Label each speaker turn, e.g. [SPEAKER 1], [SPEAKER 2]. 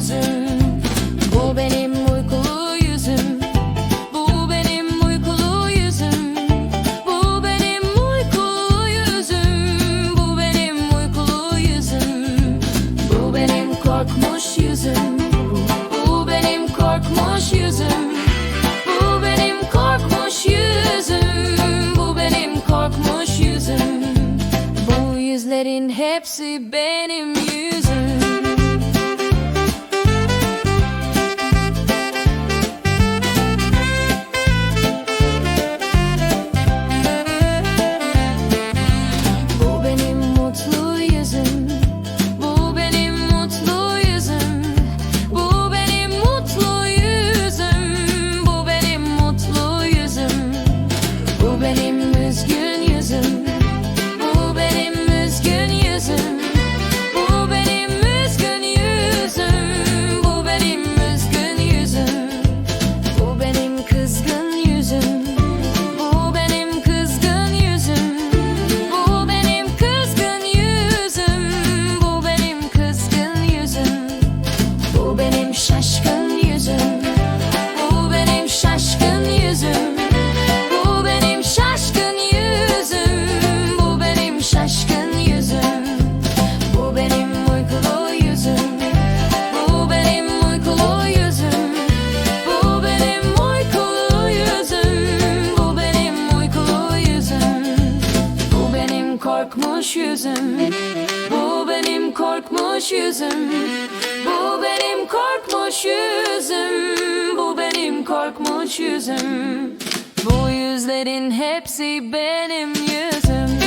[SPEAKER 1] Bu benim uykulu yüzüm. Bu benim uykulu yüzüm. Bu benim uykulu yüzüm. Bu benim uykulu yüzüm. Bu benim korkmuş yüzüm. Bu benim korkmuş yüzüm. Bu benim korkmuş yüzüm. Bu benim korkmuş yüzüm. Bu yüzlerin hepsi benim yüzüm is you. korkmuş yüzüm. Bu benim korkmuş yüzüm. Bu benim korkmuş yüzüm. Bu benim korkmuş yüzüm. Bu yüzlerin hepsi benim yüzüm.